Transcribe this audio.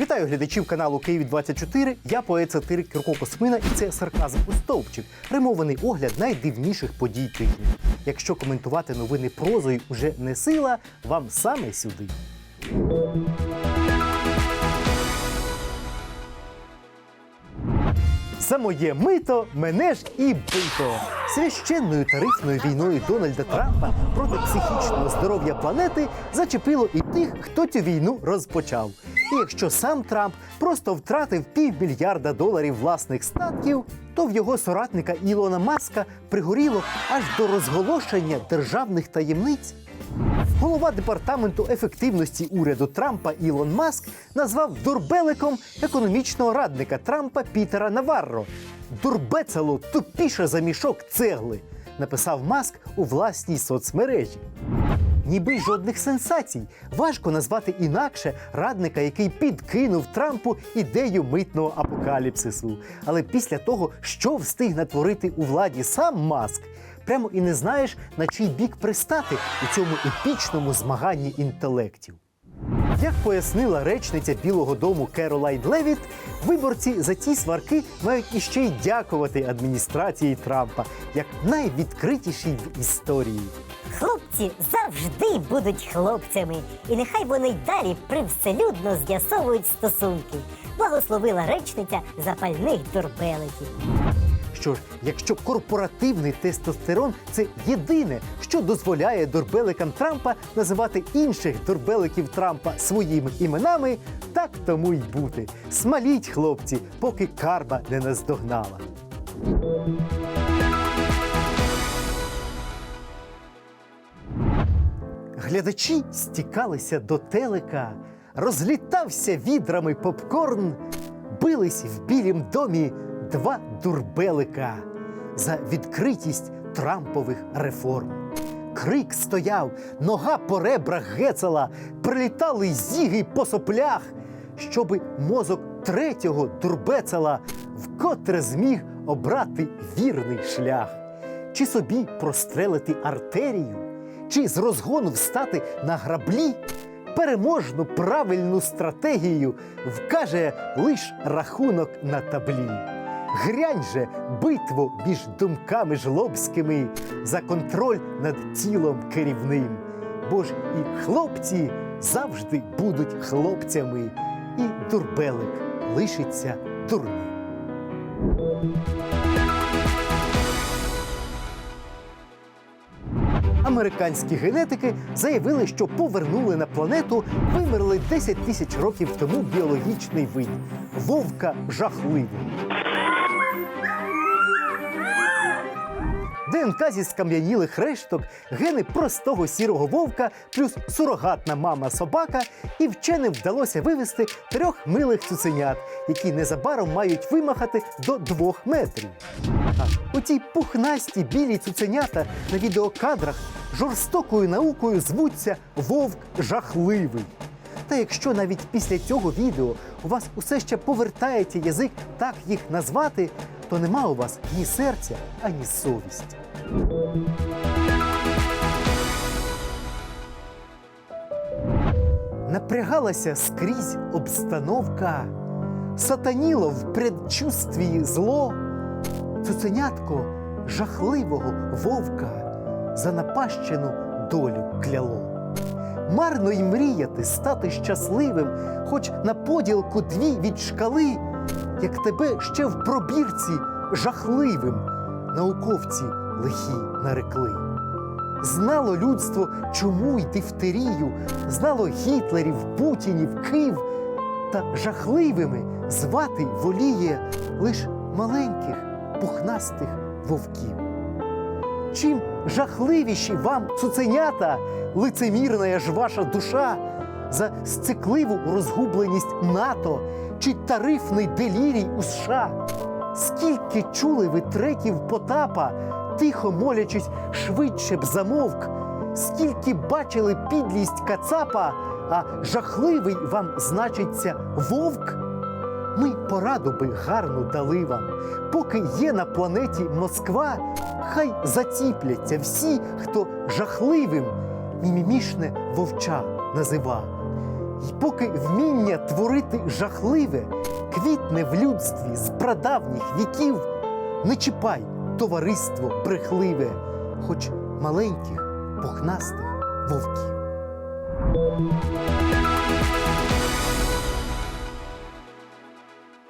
Вітаю глядачів каналу Київ 24 Я поет сатирик Кірко Космина, і це сарказм у стовпчик. Римований огляд найдивніших подій тижня. Якщо коментувати новини прозою уже не сила, вам саме сюди. За моє мито мене ж і бито. Священною тарифною війною Дональда Трампа проти психічного здоров'я планети зачепило і тих, хто цю війну розпочав. І якщо сам Трамп просто втратив півмільярда доларів власних статків, то в його соратника Ілона Маска пригоріло аж до розголошення державних таємниць. Голова департаменту ефективності уряду Трампа Ілон Маск назвав дурбеликом економічного радника Трампа Пітера Наварро. Дурбецело тупіше за мішок цегли, написав Маск у власній соцмережі. Ніби жодних сенсацій. Важко назвати інакше радника, який підкинув Трампу ідею митного апокаліпсису. Але після того, що встиг натворити у владі сам Маск, прямо і не знаєш, на чий бік пристати у цьому епічному змаганні інтелектів. Як пояснила речниця Білого Дому Керолайн Левіт, виборці за ті сварки мають іще й дякувати адміністрації Трампа як найвідкритішій в історії. Хлопці завжди будуть хлопцями, і нехай вони й далі привселюдно з'ясовують стосунки. Благословила речниця запальних дурбеликів. Що ж, якщо корпоративний тестостерон це єдине, що дозволяє дурбеликам Трампа називати інших дурбеликів Трампа своїми іменами, так тому й бути. Смаліть, хлопці, поки карма не наздогнала. Глядачі стікалися до телека, розлітався відрами попкорн, бились в білім домі два дурбелика за відкритість Трампових реформ. Крик стояв, нога по ребрах гецала, прилітали зіги по соплях, щоби мозок третього дурбецела вкотре зміг обрати вірний шлях, чи собі прострелити артерію, чи з розгону встати на граблі. Переможну правильну стратегію вкаже лиш рахунок на таблі. Грянь же битву між думками жлобськими за контроль над тілом керівним. Бо ж і хлопці завжди будуть хлопцями, і дурбелик лишиться дурним. Американські генетики заявили, що повернули на планету вимерли 10 тисяч років тому біологічний вид вовка жахливий. ДНК зі скам'янілих решток, гени простого сірого вовка, плюс сурогатна мама собака, і вченим вдалося вивести трьох милих цуценят, які незабаром мають вимахати до двох метрів. А оці пухнасті білі цуценята на відеокадрах жорстокою наукою звуться вовк жахливий. Та якщо навіть після цього відео у вас усе ще повертається язик так їх назвати, то нема у вас ні серця, ані совісті. Напрягалася скрізь обстановка, сатаніло в предчувствії зло, цуценятко жахливого вовка за напащену долю кляло. Марно й мріяти стати щасливим, хоч на поділку дві від шкали, як тебе ще в пробірці жахливим науковці лихі нарекли. Знало людство, чому й дифтерію, знало Гітлерів, Путінів, Кив, та жахливими звати воліє лиш маленьких пухнастих вовків. Чим жахливіші вам цуценята, лицемірна ж ваша душа, за сцикливу розгубленість НАТО чи тарифний делірій у США. Скільки чули ви треків Потапа, тихо молячись, швидше б замовк, скільки бачили підлість Кацапа, а жахливий вам значиться вовк? Ми пораду би гарну дали вам. Поки є на планеті Москва, хай заціпляться всі, хто жахливим мімімішне вовча назива. І поки вміння творити жахливе квітне в людстві з прадавніх віків, не чіпай товариство брехливе, хоч маленьких пухнастих вовків.